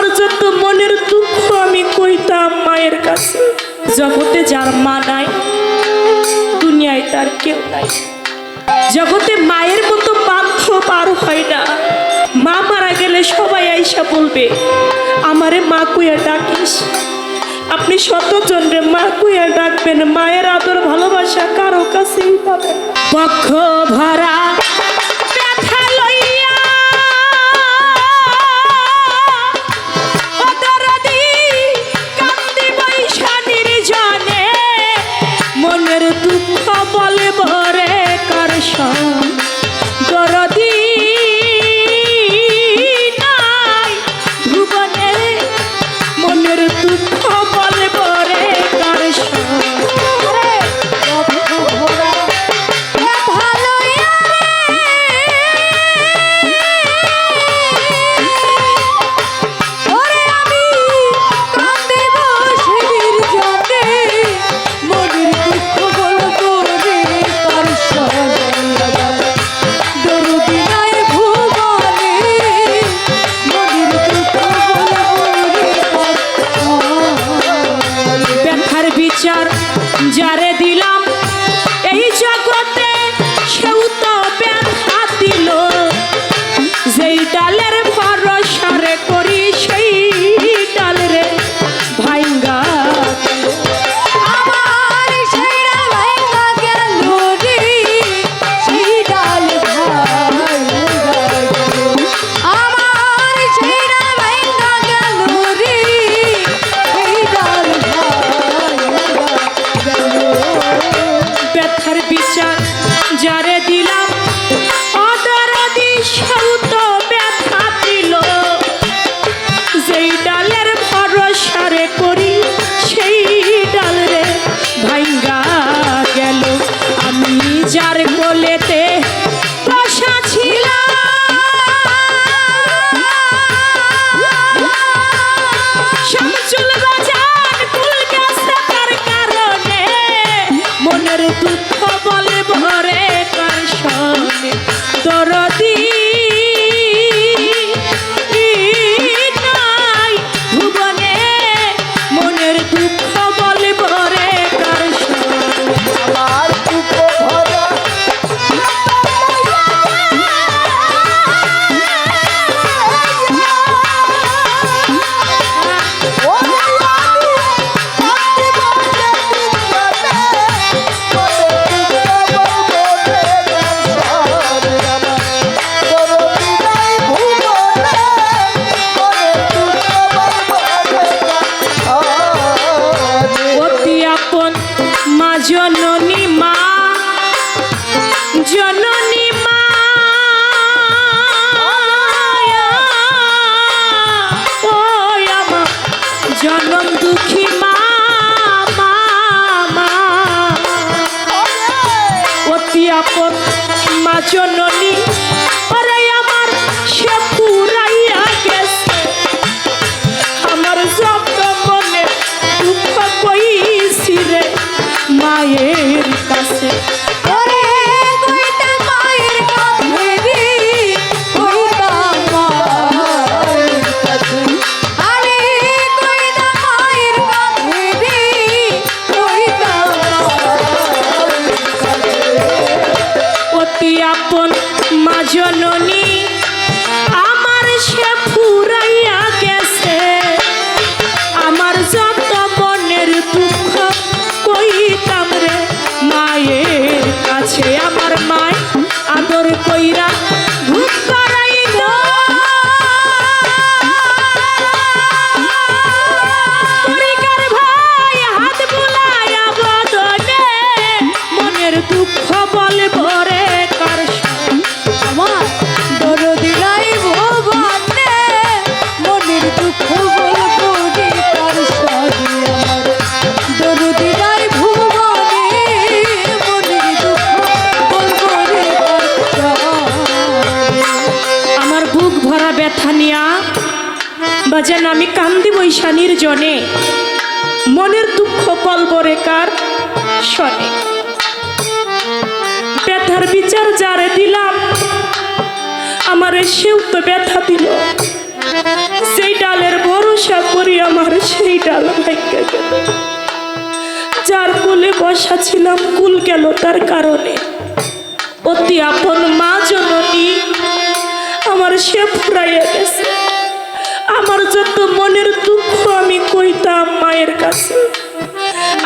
আমার যত মনের দুঃখ আমি কইতাম মায়ের কাছে। জগতে যার মা নাই, দুনিয়ায় তার কেউ নাই। জগতে মায়ের মতো বান্ধব আর হয় না। মা মারা গেলে সবাই আইসা বলবে, আমারে মা কুইয়া ডাকিস। আপনি শতজনরে মা কুইয়া ডাকবেন, মায়ের আদর ভালোবাসা কারও কাছেই পাবেন পক্ষ ভরা No, no no. বাজান আমি কান্দি বৈশানীর জনে, মনের দুঃখ কলবরে কার শনে। ব্যথার বিচার যারে দিলাম, আমার সেও তো ব্যথা দিল। সেই ডালের ভরসা করি আমার সেই ডাল ভাগ্যা গেল যার কুলে বসা ছিলাম, কুল গেল তার কারণে। অতি আপন মা জননী আমার সে ফুরাইয়া গেছে। আমার যত মনের দুঃখ আমি কইতাম মায়ের কাছে।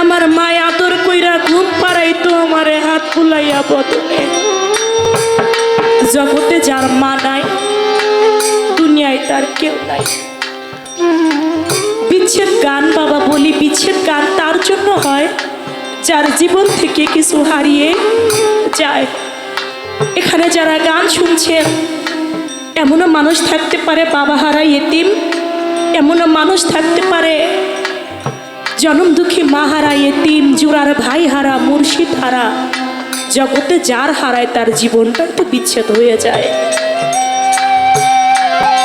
আমার মায় আদর কইরা ঘুম পাড়াইতো, আমারে হাত বুলাইয়া বদলে। জগতে যার মা নাই, দুনিয়ায় তার কেউ নাই। বিচ্ছেদ গান বাবা বলি, বিচ্ছেদ গান তার জন্য হয়, যার জীবন থেকে কিছু হারিয়ে যায়। এখানে যারা গান শুনছেন এমনও মানুষ থাকতে পারে বাবা হারা এতিম এমনও মানুষ থাকতে পারে জনম দুঃখী মা হারা এতিম জুরার ভাই হারা, মুর্শিদ হারা। জগতে যার হারায় তার জীবনটা তো বিচ্ছেদ হয়ে যায়।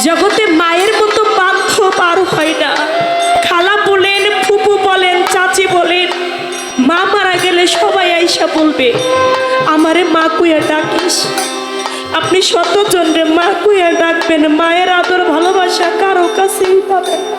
জগতে মায়ের মতো বাধ্য পার হয় না। খালা বলেন, ফুপু বলেন, চাচি বলেন, মা মারা গেলে সবাই আইসা বলবে, আমারে মা কুয়া ডাকিস। আপনি শতচন্দ্রে মা কুইয়া ডাকবেন মায়ের আদর ভালোবাসা কারও কাছেই পাবেন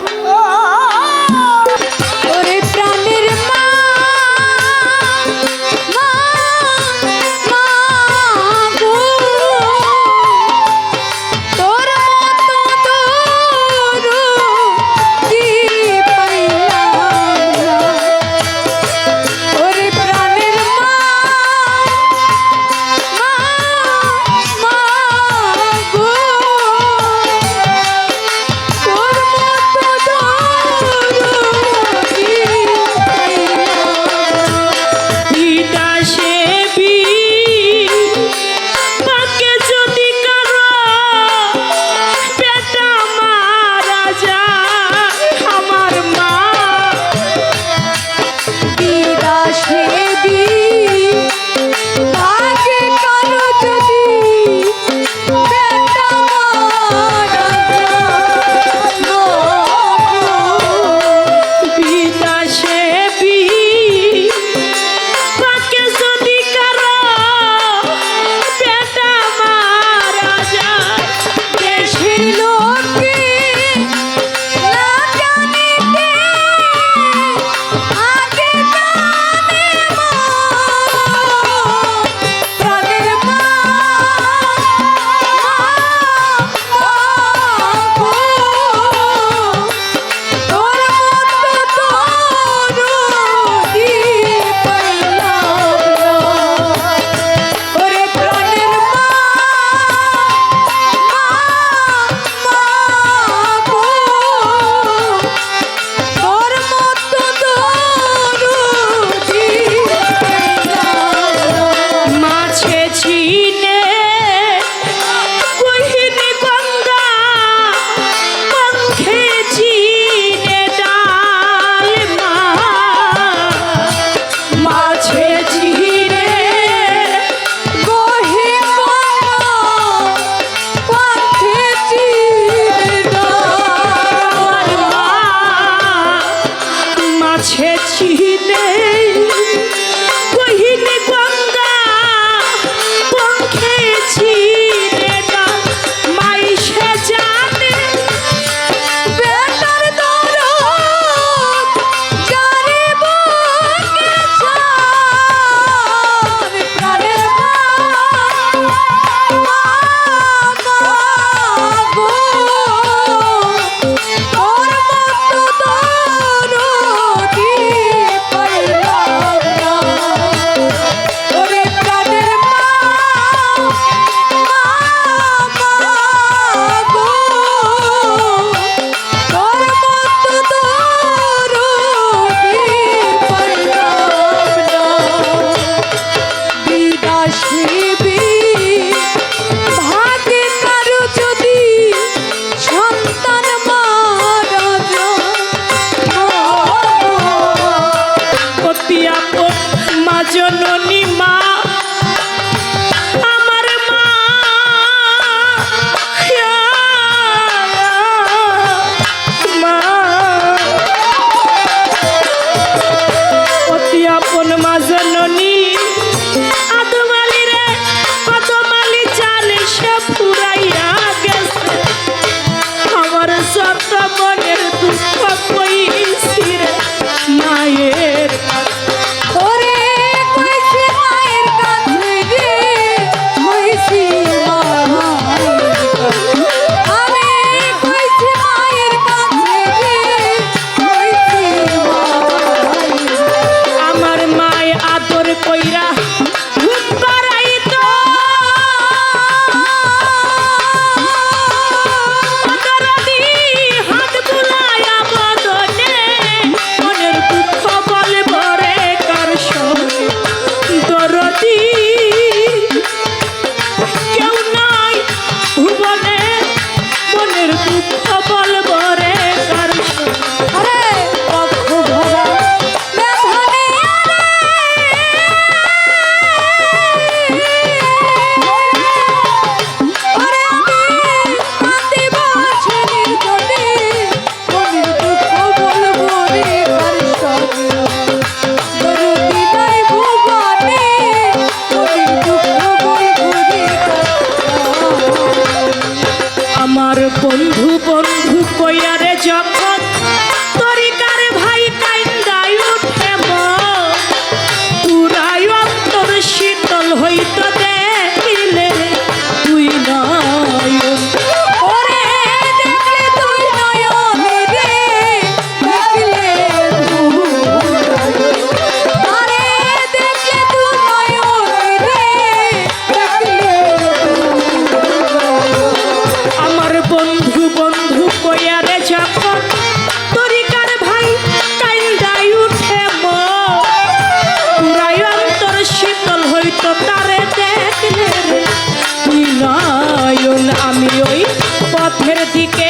मेरे के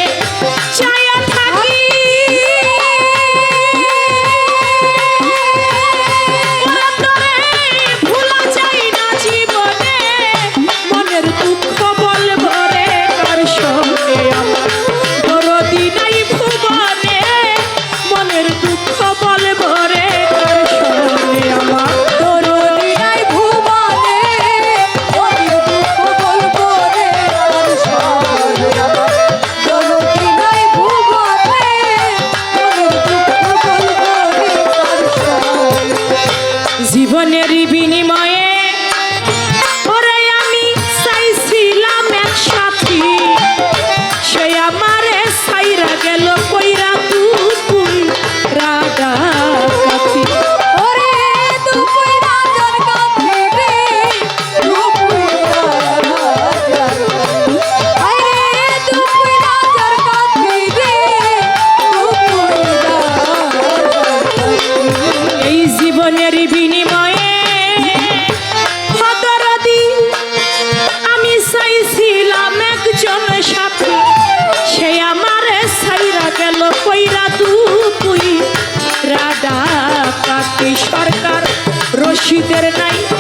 রশিদের নাই